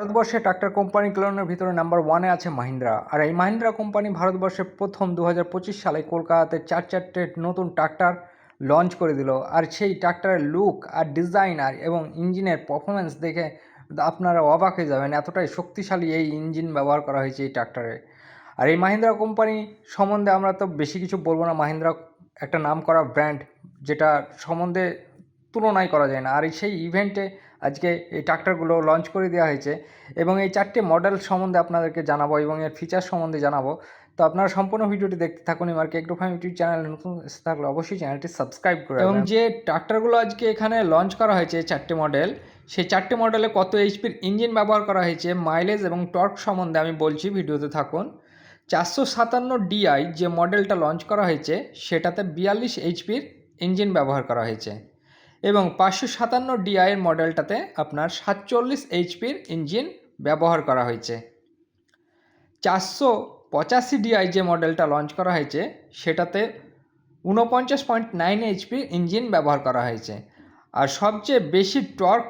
ভারতবর্ষে ট্রাক্টর কোম্পানিগুলোর ভিতরে নাম্বার ওয়ানে আছে মাহিন্দ্রা। আর এই মাহিন্দ্রা কোম্পানি ভারতবর্ষে প্রথম দু হাজার পঁচিশ সালে কলকাতাতে চার চারটে নতুন ট্রাক্টর লঞ্চ করে দিল। আর সেই ট্রাক্টরের লুক আর ডিজাইন আর এবং ইঞ্জিনের পারফরমেন্স দেখে আপনারা অবাক হয়ে যাবেন, এতটাই শক্তিশালী এই ইঞ্জিন ব্যবহার করা হয়েছে এই ট্রাক্টরে। আর এই মাহিন্দ্রা কোম্পানি সম্বন্ধে আমরা তো বেশি কিছু বলব না। মাহিন্দ্রা একটা নাম করা ব্র্যান্ড যেটা সম্বন্ধে তুলনাই করা যায় না। আর সেই ইভেন্টে আজকে এই ট্রাক্টরগুলো লঞ্চ করে দেওয়া হয়েছে এবং এই চারটে মডেল সম্বন্ধে আপনাদেরকে জানাব এবং এর ফিচার সম্বন্ধে জানাব। তো আপনারা সম্পূর্ণ ভিডিওটি দেখতে থাকুন এবার এগ্রোফার্ম ইউটিউব চ্যানেল নতুন এসে থাকলে অবশ্যই চ্যানেলটি সাবস্ক্রাইব করে এবং যে ট্রাক্টরগুলো আজকে এখানে লঞ্চ করা হয়েছে চারটে মডেল সেই চারটে মডেলে কত এইচপির ইঞ্জিন ব্যবহার করা হয়েছে মাইলেজ এবং টর্ক সম্বন্ধে আমি বলছি ভিডিওতে থাকুন। চারশো সাতান্ন ডিআই যে মডেলটা লঞ্চ করা হয়েছে সেটাতে বিয়াল্লিশ এইচপির ইঞ্জিন ব্যবহার করা হয়েছে। এবং পাঁচশো সাতান্ন ডিআইয়ের মডেলটাতে আপনার সাতচল্লিশ এইচপির ইঞ্জিন ব্যবহার করা হয়েছে। চারশো পঁচাশি ডিআই যে মডেলটা লঞ্চ করা হয়েছে, সেটাতে ঊনপঞ্চাশ পয়েন্ট নাইন এইচপি ইঞ্জিন ব্যবহার করা হয়েছে। আর সবচেয়ে বেশি টর্ক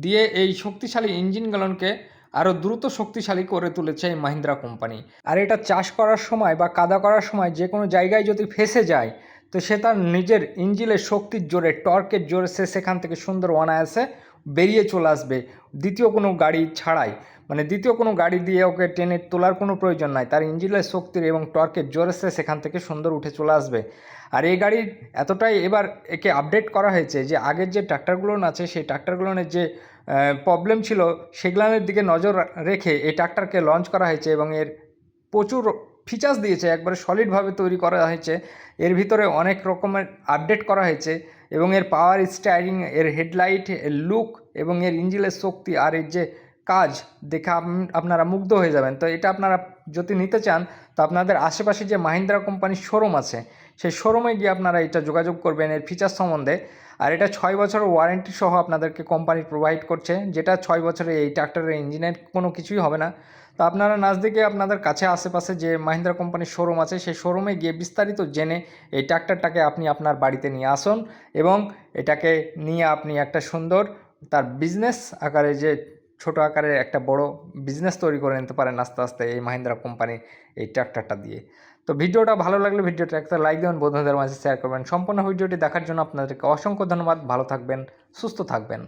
দিয়ে এই শক্তিশালী ইঞ্জিনগুলোকে আরও দ্রুত শক্তিশালী করে তুলেছে এই মাহিন্দ্রা কোম্পানি। আর এটা চাষ করার সময় বা কাদা করার সময় যে কোনো জায়গায় যদি ফেসে যায় তো সে তার নিজের ইঞ্জিলের শক্তির জোরে, টর্কের জোরে সে সেখান থেকে সুন্দর অনায়াসে বেরিয়ে চলে আসবে দ্বিতীয় কোনো গাড়ি ছাড়াই। মানে দ্বিতীয় কোনো গাড়ি দিয়ে ওকে টেনে তোলার কোনো প্রয়োজন নাই। তার ইঞ্জিনের শক্তির এবং টর্কের জোরে সে সেখান থেকে সুন্দর উঠে চলে আসবে। আর এই গাড়ির এতটাই এবার একে আপডেট করা হয়েছে যে আগের যে ট্রাক্টরগুলো আছে, সেই ট্রাক্টরগুলোর যে প্রবলেম ছিল সেগুলোর দিকে নজর রেখে এই ট্রাক্টরকে লঞ্চ করা হয়েছে এবং এর প্রচুর ফিচার্স দিয়েছে, একবারে সলিডভাবে তৈরি করা হয়েছে। এর ভিতরে অনেক রকমের আপডেট করা হয়েছে এবং এর পাওয়ার স্টায়ারিং এর হেডলাইট এর লুক এবং এর ইঞ্জিনের শক্তি আর এর যে কাজ দেখে আপনারা মুগ্ধ হয়ে যাবেন। তো এটা আপনারা যদি নিতে চান, তো আপনাদের আশেপাশে যে মাহিন্দ্রা কোম্পানির শোরুম আছে, সেই শোরুমে গিয়ে আপনারা এটা যোগাযোগ করবেন এর ফিচার সম্বন্ধে। আর এটা ছয় বছরের ওয়ারেন্টি সহ আপনাদেরকে কোম্পানি প্রোভাইড করছে, যেটা ছয় বছরে এই ট্রাক্টরের ইঞ্জিনের কোনো কিছুই হবে না। তো আপনারা নাজদিকে আপনাদের কাছে আশেপাশে যে মাহিন্দ্রা কোম্পানির শোরুম আছে, সেই শোরুমে গিয়ে বিস্তারিত জেনে এই ট্রাক্টরটাকে আপনি আপনার বাড়িতে নিয়ে আসুন এবং এটাকে নিয়ে আপনি একটা সুন্দর তার বিজনেস আকারে যে ছোট আকারের একটা বড় বিজনেস তৈরি করে নিতে পারেন আস্তে আস্তে এই মাহিন্দ্রা কোম্পানির এই ট্র্যাক্টরটা দিয়ে। তো ভিডিওটা ভালো লাগলে ভিডিওটা একটা লাইক দেবেন, বন্ধুদের মাঝে শেয়ার করবেন। সম্পূর্ণ ভিডিওটি দেখার জন্য আপনাদেরকে অসংখ্য ধন্যবাদ। ভালো থাকবেন, সুস্থ থাকবেন।